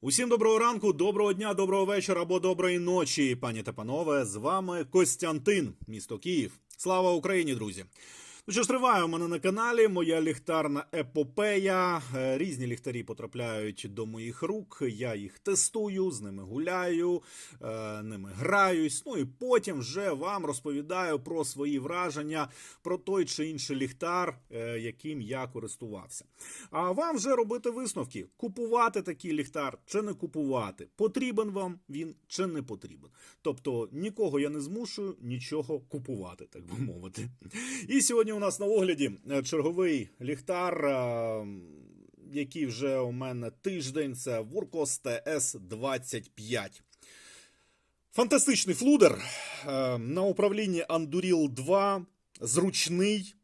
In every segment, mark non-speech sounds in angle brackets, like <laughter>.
Усім доброго ранку, доброго дня, доброго вечора або доброї ночі, пані та панове. З вами Костянтин, місто Київ. Слава Україні, друзі! Ну що ж триває у мене на каналі моя ліхтарна епопея. Е, Різні ліхтарі потрапляють до моїх рук. Я їх тестую, з ними гуляю, е, ними граюсь. Ну і потім вже вам розповідаю про свої враження про той чи інший ліхтар, е, яким я користувався. А вам вже робити висновки: купувати такий ліхтар чи не купувати. Потрібен вам він чи не потрібен. Тобто нікого я не змушую нічого купувати, так би мовити. І сьогодні у нас на огляді е, черговий ліхтар. е, Який вже у мене тиждень, це Wurkos TS25. Фантастичний флудер е, на управлінні Anduril 2, зручний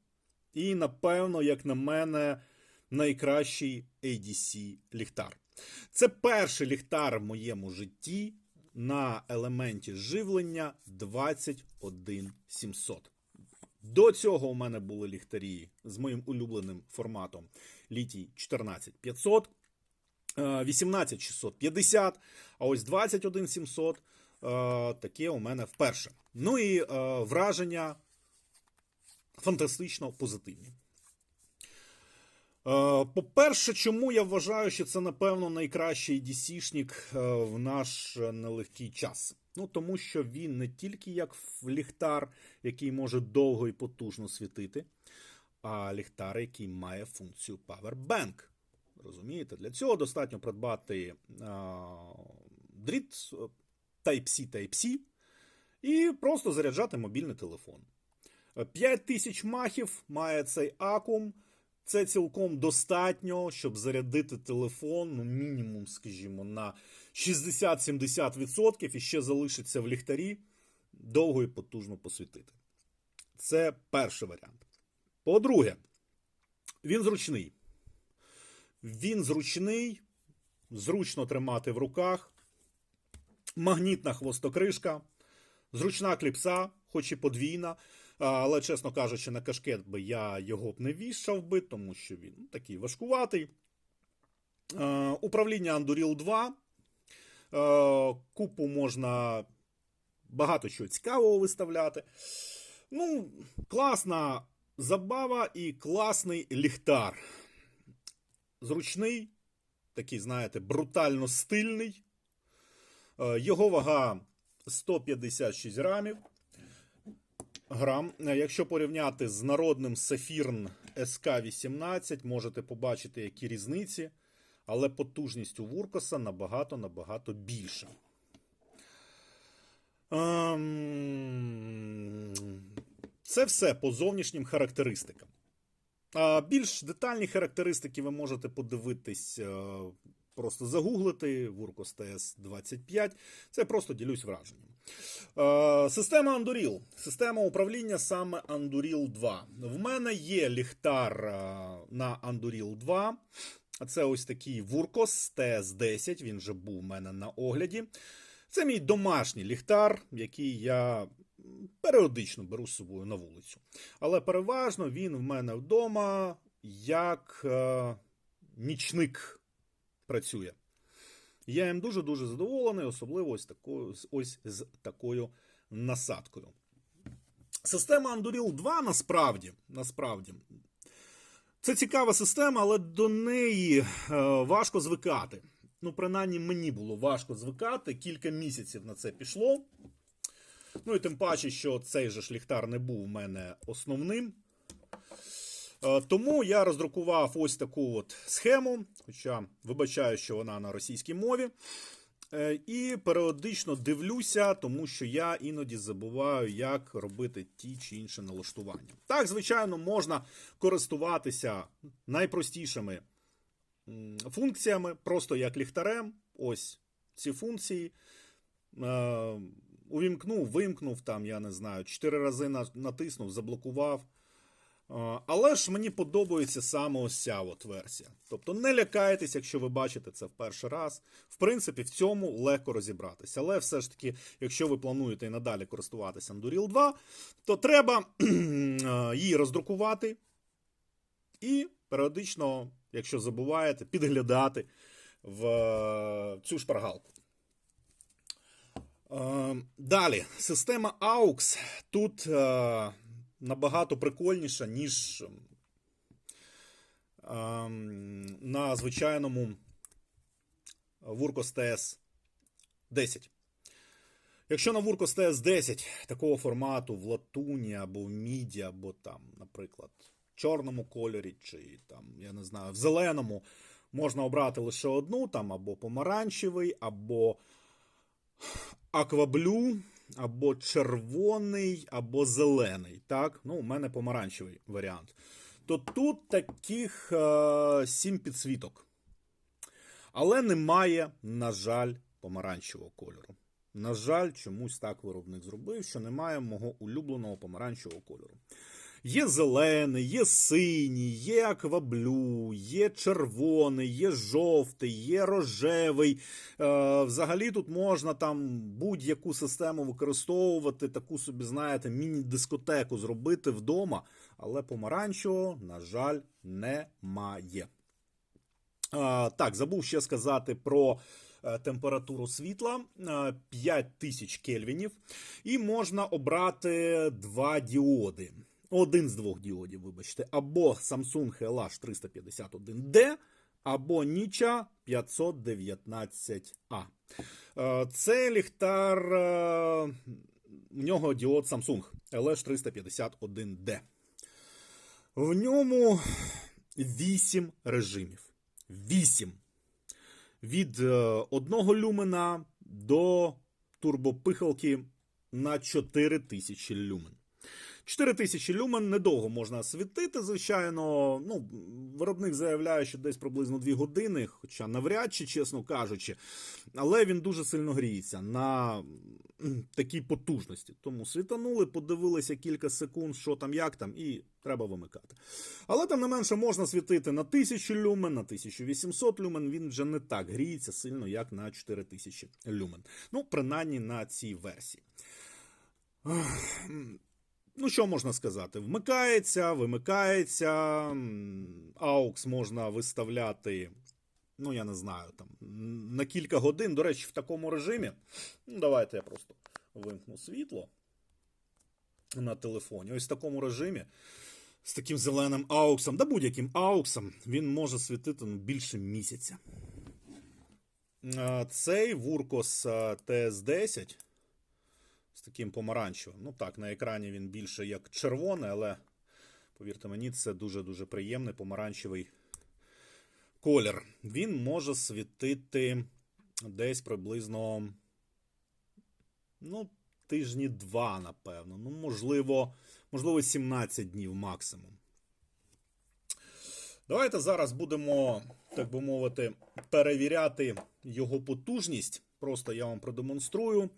і, напевно, як на мене, найкращий ADC ліхтар. Це перший ліхтар в моєму житті на елементі живлення 21700. До цього у мене були ліхтарі з моїм улюбленим форматом літій 14500, е, 18650, а ось 21700 е, таке у мене вперше. Ну і е, враження фантастично позитивні. Е, По-перше, чому я вважаю, що це, напевно, найкращий DC-шник е, в наш е, нелегкий час. Ну, тому що він не тільки як ліхтар, який може довго і потужно світити, а ліхтар, який має функцію Powerbank. Розумієте, для цього достатньо придбати а, дріт Type-C Type-C і просто заряджати мобільний телефон. 5 тисяч махів має цей акум. Це цілком достатньо, щоб зарядити телефон, ну, мінімум, скажімо, на 60-70% і ще залишиться в ліхтарі довго і потужно посвітити. Це перший варіант. По-друге, він зручний. Він зручний, зручно тримати в руках, магнітна хвостокришка, зручна кліпса, хоч і подвійна. Але, чесно кажучи, на кашкет би я його б не вішав би, тому що він ну, такий важкуватий. Управління Anduril 2. Е, Купу можна багато чого цікавого виставляти. Ну, класна забава і класний ліхтар. Зручний, такий, знаєте, брутально стильний. Його вага 156 грамів грам. Якщо порівняти з народним Saphirn SK18, можете побачити, які різниці, але потужність у Вуркоса набагато-набагато більша. Ем, Це все по зовнішнім характеристикам. Більш детальні характеристики ви можете подивитись, е, просто загуглити Вуркос TS25. Це просто ділюсь враженням. Е, Система Anduril. Система управління саме Anduril 2. В мене є ліхтар е, на Anduril 2. Це ось такий Вуркос TS10. Він вже був у мене на огляді. Це мій домашній ліхтар, який я періодично беру з собою на вулицю. Але переважно він в мене вдома як е, нічник працює. Я їм дуже-дуже задоволений, особливо ось такою, ось з такою насадкою. Система Anduril 2 насправді, насправді це цікава система, але до неї е, важко звикати. Ну, принаймні, мені було важко звикати. Кілька місяців на це пішло. Ну і тим паче, що цей же ж не був у мене основним. Е, Тому я роздрукував ось таку от схему, хоча вибачаю, що вона на російській мові. Е, І періодично дивлюся, тому що я іноді забуваю, як робити ті чи інші налаштування. Так, звичайно, можна користуватися найпростішими функціями, просто як ліхтарем. Ось ці функції. Е, Увімкнув, вимкнув, там, я не знаю, чотири рази натиснув, заблокував. Але ж мені подобається саме ось ця от версія. Тобто не лякайтесь, якщо ви бачите це в перший раз. В принципі, в цьому легко розібратися. Але все ж таки, якщо ви плануєте і надалі користуватися Anduril 2, то треба <clears throat> її роздрукувати і періодично, якщо забуваєте, підглядати, в е, цю шпаргалку. Е, Далі, система AUX тут е, набагато прикольніша, ніж ем, на звичайному Wurkos TS 10. Якщо на Wurkos TS 10 такого формату в латуні або в міді, або там, наприклад, в чорному кольорі, чи там, я не знаю, в зеленому, можна обрати лише одну, там або помаранчевий, або акваблю, або червоний, або зелений. Так? Ну, у мене помаранчевий варіант. То тут таких е, сім підсвіток. Але немає, на жаль, помаранчевого кольору. На жаль, чомусь так виробник зробив, що немає мого улюбленого помаранчевого кольору. Є зелений, є синій, є акваблю, є червоний, є жовтий, є рожевий. Е, взагалі тут можна там будь-яку систему використовувати, таку собі, знаєте, міні-дискотеку зробити вдома, але помаранчевого, на жаль, немає. А, так, забув ще сказати про е, температуру світла е, 5000 кельвінів. І можна обрати два діоди. Один з двох діодів, вибачте, або Samsung LH 351D, або Nicha 519A. Е, Це ліхтар, е, в нього діод Samsung LH 351D. В ньому 8 режимів. 8. Від 1 люмена до турбопихалки на 4000 люмен. 4000 люмен недовго можна світити, звичайно. Ну, Виробник заявляє, що десь приблизно 2 години, хоча навряд чи, чесно кажучи, але він дуже сильно гріється на такій потужності. Тому світанули, подивилися кілька секунд, що там, як там, і треба вимикати. Але тим не менше можна світити на 1000 люмен, на 1800 люмен. Він вже не так гріється сильно, як на 4000 люмен. Ну, принаймні на цій версії. Ну, що можна сказати? Вмикається, вимикається. AUX можна виставляти, ну, я не знаю, там, на кілька годин. До речі, в такому режимі. Ну, давайте я просто вимкну світло на телефоні. Ось в такому режимі. З таким зеленим ауксом, да будь-яким ауксом, він може світити ну, більше місяця. Цей Wurkos TS10 з таким помаранчевим. Ну так, на екрані він більше як червоний, але, повірте мені, це дуже-дуже приємний помаранчевий колір. Він може світити десь приблизно ну, тижні два, напевно. Ну, можливо, можливо, 17 днів максимум. Давайте зараз будемо, так би мовити, перевіряти його потужність. Просто я вам продемонструю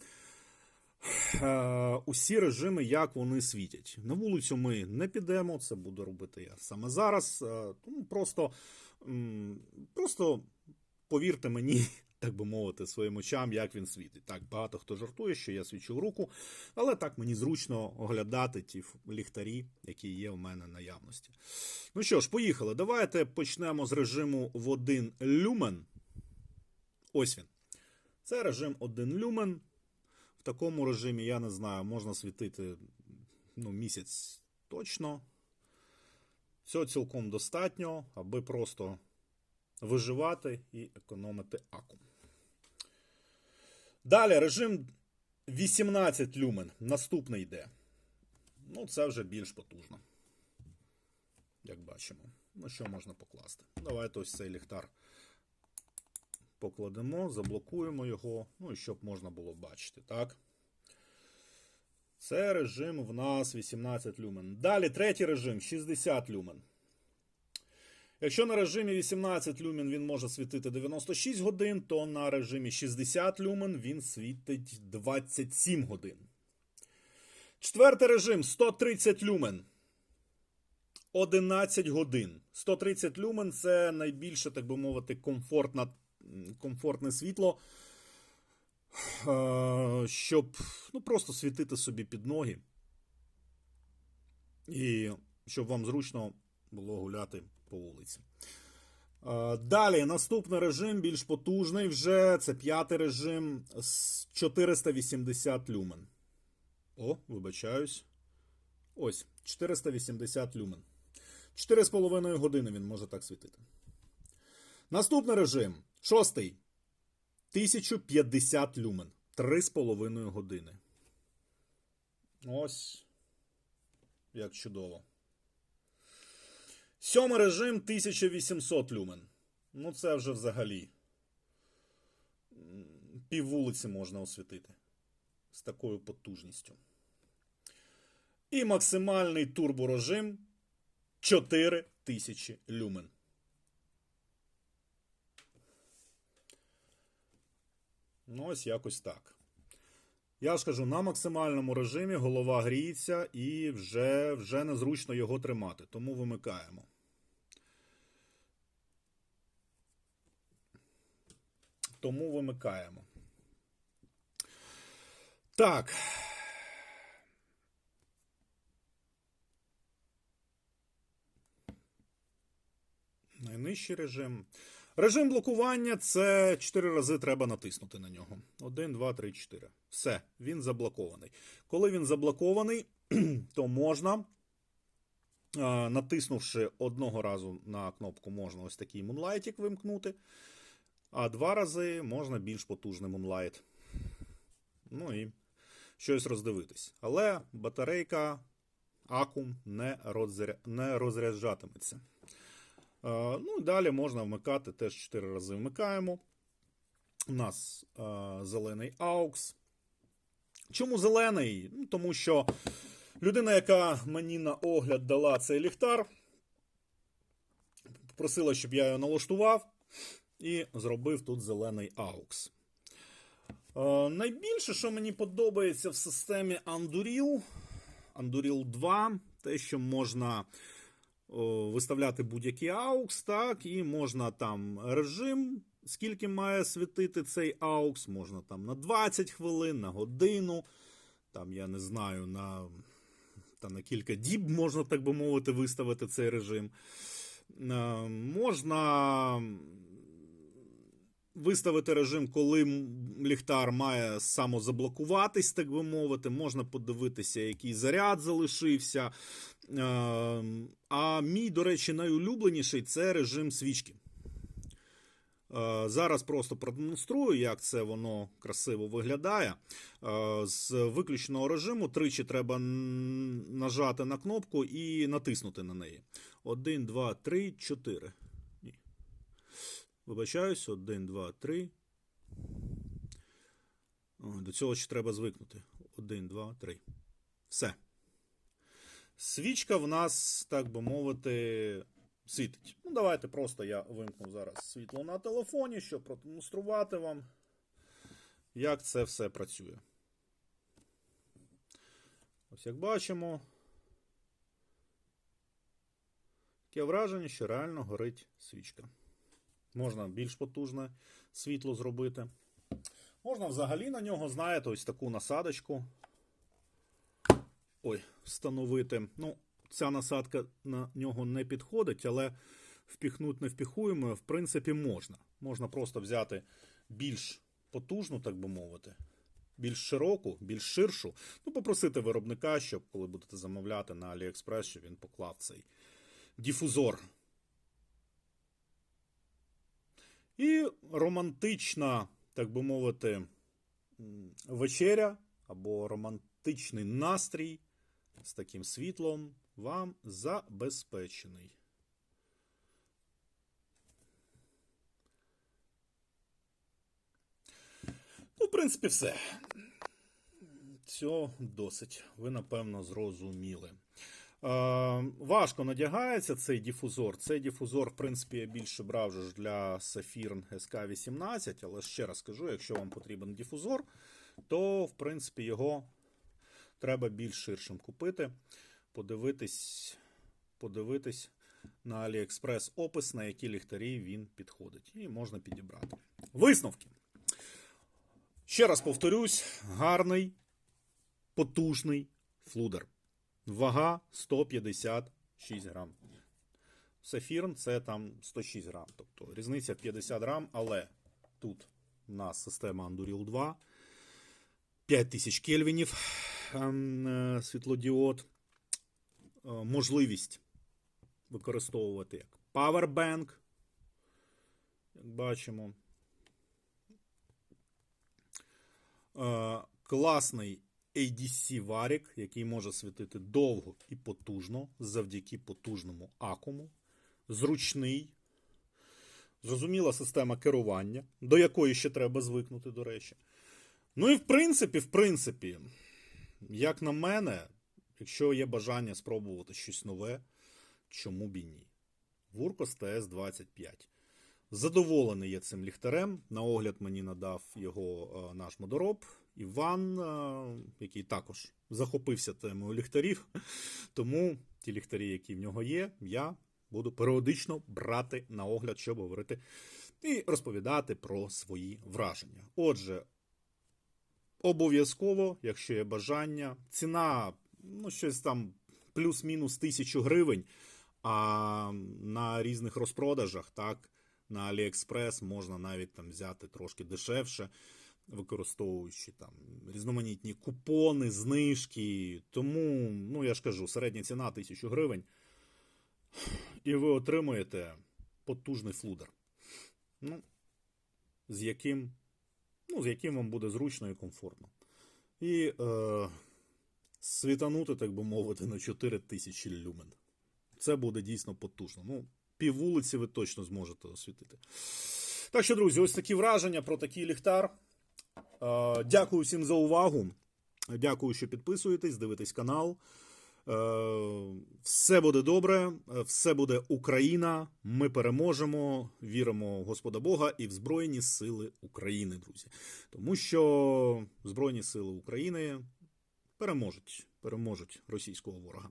усі режими, як вони світять. На вулицю ми не підемо, це буду робити я саме зараз. Е, тому просто, просто повірте мені, <laughs> так би мовити, своїм очам, як він світить. Так, багато хто жартує, що я свічу в руку, але так мені зручно оглядати ті ліхтарі, які є в мене наявності. Ну що ж, поїхали. Давайте почнемо з режиму в 1 люмен. Ось він. Це режим 1 люмен. Такому режимі, я не знаю, можна світити ну, місяць точно. Цього цілком достатньо, аби просто виживати і економити акум. Далі режим 18 люмен. Наступний йде. Ну, це вже більш потужно. Як бачимо. Ну, що можна покласти? Давайте ось цей ліхтар покладемо, заблокуємо його, ну і щоб можна було бачити, так? Це режим в нас 18 люмен. Далі третій режим 60 люмен. Якщо на режимі 18 люмен він може світити 96 годин, то на режимі 60 люмен він світить 27 годин. Четвертий режим 130 люмен. 11 годин. 130 люмен це найбільше, так би мовити, комфортна, комфортне світло, щоб ну, просто світити собі під ноги. І щоб вам зручно було гуляти по вулиці. Далі наступний режим більш потужний вже. Це п'ятий режим з 480 люмен. О, вибачаюсь. Ось, 480 люмен. 4,5 години він може так світити. Наступний режим. Шостий. 1050 люмен. 3,5 години. Ось. Як чудово. Сьомий режим 1800 люмен. Ну, це вже взагалі. Пів вулиці можна освітити. З такою потужністю. І максимальний турборежим 4000 люмен. Ну, ось якось так. Я ж кажу, на максимальному режимі голова гріється і вже, вже незручно його тримати, тому вимикаємо. Тому вимикаємо. Так. Найнижчий режим. Режим блокування це 4 рази треба натиснути на нього. 1, 2, 3, 4. Все, він заблокований. Коли він заблокований, <clears throat> то можна, натиснувши одного разу на кнопку, можна ось такий мунлайтик вимкнути, а два рази можна більш потужний мунлайт. Ну і щось роздивитись. Але батарейка акум не, розря... не розряджатиметься. Е, Ну і далі можна вмикати теж 4 рази вмикаємо. У нас е, зелений AUX. Чому зелений? Ну, тому що людина, яка мені на огляд дала цей ліхтар, просила, щоб я його налаштував і зробив тут зелений AUX. Е, найбільше, що мені подобається в системі Anduril, Anduril 2, те, що можна виставляти будь-який аукс, так, і можна там режим, скільки має світити цей аукс, можна там на 20 хвилин, на годину, там, я не знаю, на, та на кілька діб можна, так би мовити, виставити цей режим. Е, Можна виставити режим, коли ліхтар має самозаблокуватись, так би мовити. Можна подивитися, який заряд залишився. Е, А мій, до речі, найулюбленіший це режим свічки. Е, Зараз просто продемонструю, як це воно красиво виглядає. Е, З виключеного режиму тричі треба нажати на кнопку і натиснути на неї. 1, 2, 3, 4. Вибачаюсь, 1, 2, 3. До цього ще треба звикнути. 1, 2, 3. Все. Свічка в нас, так би мовити, світить. Ну, давайте просто я вимкну зараз світло на телефоні, щоб продемонструвати вам, як це все працює. Ось як бачимо. Таке враження, що реально горить свічка. Можна більш потужне світло зробити. Можна взагалі на нього, знаєте, ось таку насадочку. Ой, встановити. Ну, ця насадка на нього не підходить, але впіхнути не впіхуємо, в принципі, можна. Можна просто взяти більш потужну, так би мовити, більш широку, більш ширшу. Ну, попросити виробника, щоб коли будете замовляти на AliExpress, щоб він поклав цей дифузор. І романтична, так би мовити, вечеря або романтичний настрій з таким світлом вам забезпечений. Ну, в принципі, все. Цього досить. Ви, напевно, зрозуміли. Е, важко надягається цей дифузор. Цей дифузор, в принципі, я більше брав ж для Saphirn SK18, але ще раз кажу, якщо вам потрібен дифузор, то, в принципі, його треба більш ширшим купити. Подивитись, подивитись на AliExpress опис, на які ліхтарі він підходить. І можна підібрати. Висновки. Ще раз повторюсь: гарний, потужний флудер. Вага 156 грам. Сафірн це там 106 грам. Тобто різниця 50 грам, але тут у нас система Anduril 2, 5000 кельвінів ем, е, світлодіод, Е, можливість використовувати як Powerbank, як бачимо. Е, Класний ADC варік, який може світити довго і потужно завдяки потужному акуму. Зручний. Зрозуміла система керування, до якої ще треба звикнути, до речі. Ну і в принципі, в принципі, як на мене, якщо є бажання спробувати щось нове, чому б і ні? Вуркос ТС 25. Задоволений я цим ліхтарем. На огляд мені надав його е, наш модороб Іван, е, який також захопився темою ліхтарів. Тому ті ліхтарі, які в нього є, я буду періодично брати на огляд, щоб говорити і розповідати про свої враження. Отже, обов'язково, якщо є бажання, ціна ну, щось там плюс-мінус тисячу гривень. А на різних розпродажах, так, на AliExpress можна навіть там взяти трошки дешевше, використовуючи там різноманітні купони, знижки. Тому, ну я ж кажу, середня ціна 1000 гривень. І ви отримуєте потужний флудер. Ну, з яким, ну, з яким вам буде зручно і комфортно. І е, світанути, так би мовити, на 4000 люмен. Це буде дійсно потужно. Ну, пів вулиці ви точно зможете освітити. Так що, друзі, ось такі враження про такий ліхтар. Е, Дякую всім за увагу. Дякую, що підписуєтесь, дивитесь канал. Е, Все буде добре, все буде Україна. Ми переможемо, віримо в Господа Бога і в Збройні Сили України, друзі. Тому що Збройні Сили України переможуть, переможуть російського ворога.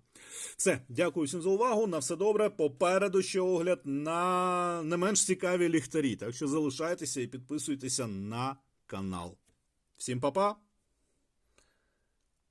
Все, дякую всім за увагу. На все добре. Попереду ще огляд на не менш цікаві ліхтарі. Так що залишайтеся і підписуйтеся на канал. Всім па-па!